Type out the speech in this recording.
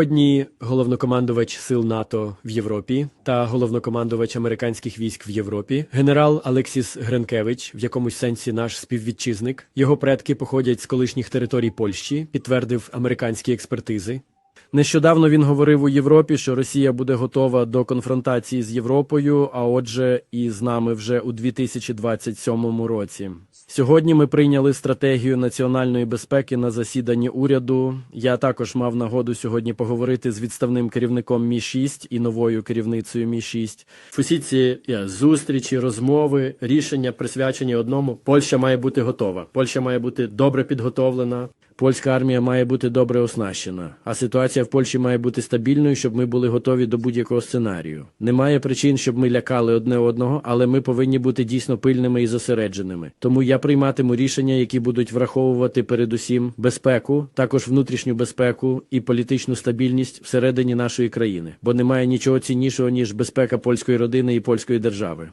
Сьогодні головнокомандувач сил НАТО в Європі та головнокомандувач американських військ в Європі, генерал Алексіс Гренкевич, в якомусь сенсі наш співвітчизник. Його предки походять з колишніх територій Польщі, підтвердив американські експертизи. Нещодавно він говорив у Європі, що Росія буде готова до конфронтації з Європою, а отже, і з нами вже у 2027 році. Сьогодні ми прийняли стратегію національної безпеки на засіданні уряду. Я також мав нагоду сьогодні поговорити з відставним керівником Мі 6 і новою керівницею Мі 6 Усі ці зустрічі, розмови, рішення присвячені одному. Польща має бути готова. Польща має бути добре підготовлена. Польська армія має бути добре оснащена, а ситуація в Польщі має бути стабільною, щоб ми були готові до будь-якого сценарію. Немає причин, щоб ми лякали одне одного, але ми повинні бути дійсно пильними і зосередженими. Тому я прийматиму рішення, які будуть враховувати передусім безпеку, також внутрішню безпеку і політичну стабільність всередині нашої країни, бо немає нічого ціннішого ніж безпека польської родини і польської держави.